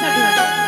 下去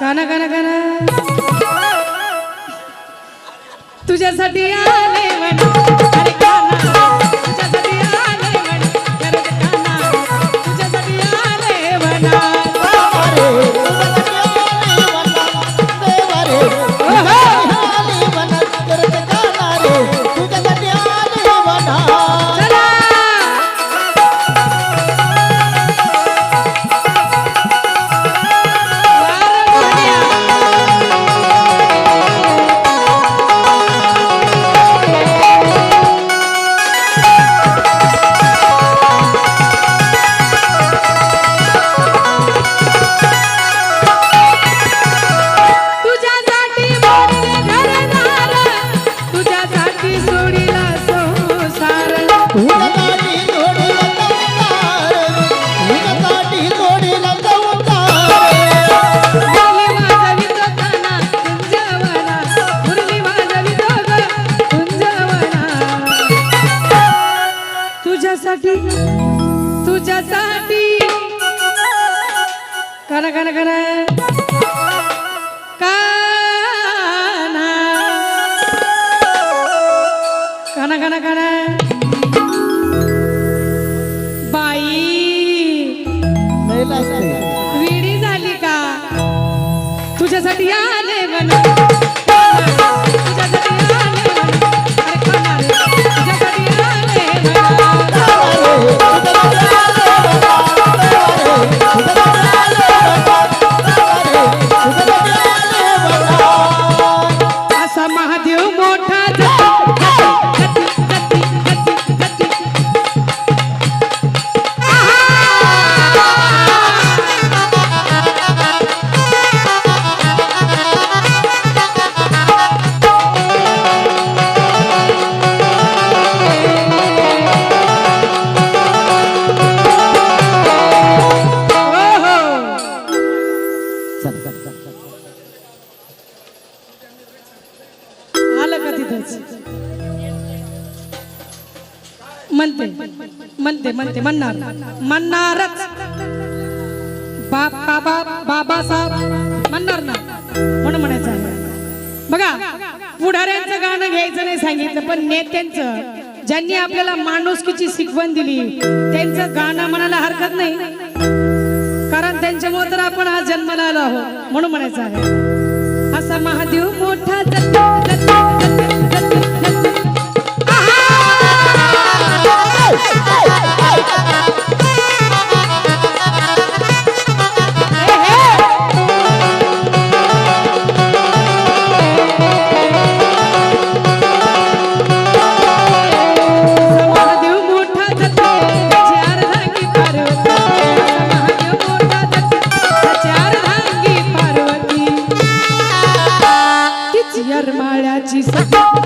काना गाना गाना तुझ्यासाठी आले म्हणते म्हणते म्हणणार. म्हणणारच. बाबा बाबासाहेब म्हणणार ना. म्हणून म्हणायचं बघा पुढाऱ्यांचं गाणं घ्यायचं नाही सांगितलं पण नेत्यांचं. ज्यांनी आपल्याला माणुसकीची शिकवण दिली त्यांचं गाणं म्हणायला हरकत नाही. कारण त्यांच्यामुळे तर आपण आज जन्माला आलो आहोत. म्हणून म्हणायचं आहे. असा महादेव Yes.